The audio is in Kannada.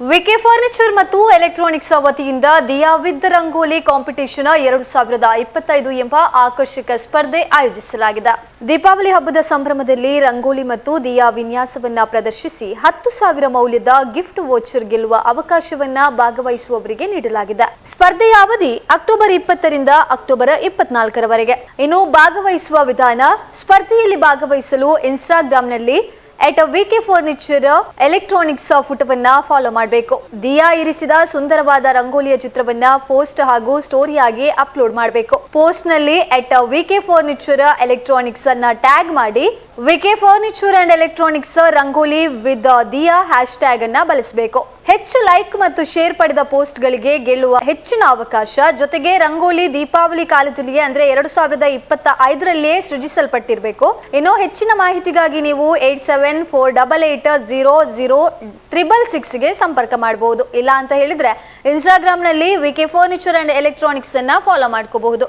ವಿಕೆ ಫರ್ನಿಚರ್ ಮತ್ತು ಎಲೆಕ್ಟ್ರಾನಿಕ್ಸ್ ವತಿಯಿಂದ ದಿಯಾ ವಿದ್ ರಂಗೋಲಿ ಕಾಂಪಿಟೇಷನ್ ಎರಡು ಸಾವಿರದ ಇಪ್ಪತ್ತೈದು ಎಂಬ ಆಕರ್ಷಕ ಸ್ಪರ್ಧೆ ಆಯೋಜಿಸಲಾಗಿದೆ. ದೀಪಾವಳಿ ಹಬ್ಬದ ಸಂಭ್ರಮದಲ್ಲಿ ರಂಗೋಲಿ ಮತ್ತು ದಿಯಾ ವಿನ್ಯಾಸವನ್ನ ಪ್ರದರ್ಶಿಸಿ ಹತ್ತು ಸಾವಿರ ಮೌಲ್ಯದ ಗಿಫ್ಟ್ ವೋಚರ್ ಗೆಲ್ಲುವ ಅವಕಾಶವನ್ನ ಭಾಗವಹಿಸುವವರಿಗೆ ನೀಡಲಾಗಿದೆ. ಸ್ಪರ್ಧೆಯ ಅವಧಿ ಅಕ್ಟೋಬರ್ ಇಪ್ಪತ್ತರಿಂದ ಅಕ್ಟೋಬರ್ ಇಪ್ಪತ್ನಾಲ್ಕರವರೆಗೆ. ಇನ್ನು ಭಾಗವಹಿಸುವ ವಿಧಾನ ಸ್ಪರ್ಧೆಯಲ್ಲಿ ಭಾಗವಹಿಸಲು ಇನ್ಸ್ಟಾಗ್ರಾಂನಲ್ಲಿ ಎಟ್ ವಿಕೆ ಫರ್ನಿಚರ್ ಎಲೆಕ್ಟ್ರಾನಿಕ್ಸ್ ಪುಟವನ್ನ ಫಾಲೋ ಮಾಡಬೇಕು. ದಿಯಾ ಇರಿಸಿದ ಸುಂದರವಾದ ರಂಗೋಲಿಯ ಚಿತ್ರವನ್ನ ಪೋಸ್ಟ್ ಹಾಗೂ ಸ್ಟೋರಿಯಾಗಿ ಅಪ್ಲೋಡ್ ಮಾಡಬೇಕು. ಪೋಸ್ಟ್ನಲ್ಲಿ ಎಟ್ ವಿಕೆ ಫರ್ನಿಚರ್ ಎಲೆಕ್ಟ್ರಾನಿಕ್ಸ್ ಅನ್ನ ಟ್ಯಾಗ್ ಮಾಡಿ VK furniture and electronics rangoli with diya hashtag ಅನ್ನ ಬಳಸಬೇಕು. ಹೆಚ್ಚು ಲೈಕ್ ಮತ್ತು ಶೇರ್ ಪಡೆದ ಪೋಸ್ಟ್ಗಳಿಗೆ ಗೆಲ್ಲುವ ಹೆಚ್ಚಿನ ಅವಕಾಶ. ಜೊತೆಗೆ ರಂಗೋಲಿ ದೀಪಾವಳಿ ಕಾಲದಲ್ಲಿಯೇ ಅಂದ್ರೆ ಎರಡು ಸಾವಿರದ ಇಪ್ಪತ್ತ ಐದರಲ್ಲಿಯೇ ಸೃಜಿಸಲ್ಪಟ್ಟಿರಬೇಕು. ಇನ್ನು ಹೆಚ್ಚಿನ ಮಾಹಿತಿಗಾಗಿ ನೀವು eight seven four double eight zero zero triple ಸಿಕ್ಸ್ಗೆ ಸಂಪರ್ಕ ಮಾಡಬಹುದು ಇಲ್ಲ ಅಂತ ಹೇಳಿದ್ರೆ ಇನ್ಸ್ಟಾಗ್ರಾಮ್ನಲ್ಲಿ ವಿಕೆ ಫರ್ನಿಚರ್ ಅಂಡ್ ಎಲೆಕ್ಟ್ರಾನಿಕ್ಸ್ ಅನ್ನ ಫಾಲೋ ಮಾಡ್ಕೋಬಹುದು.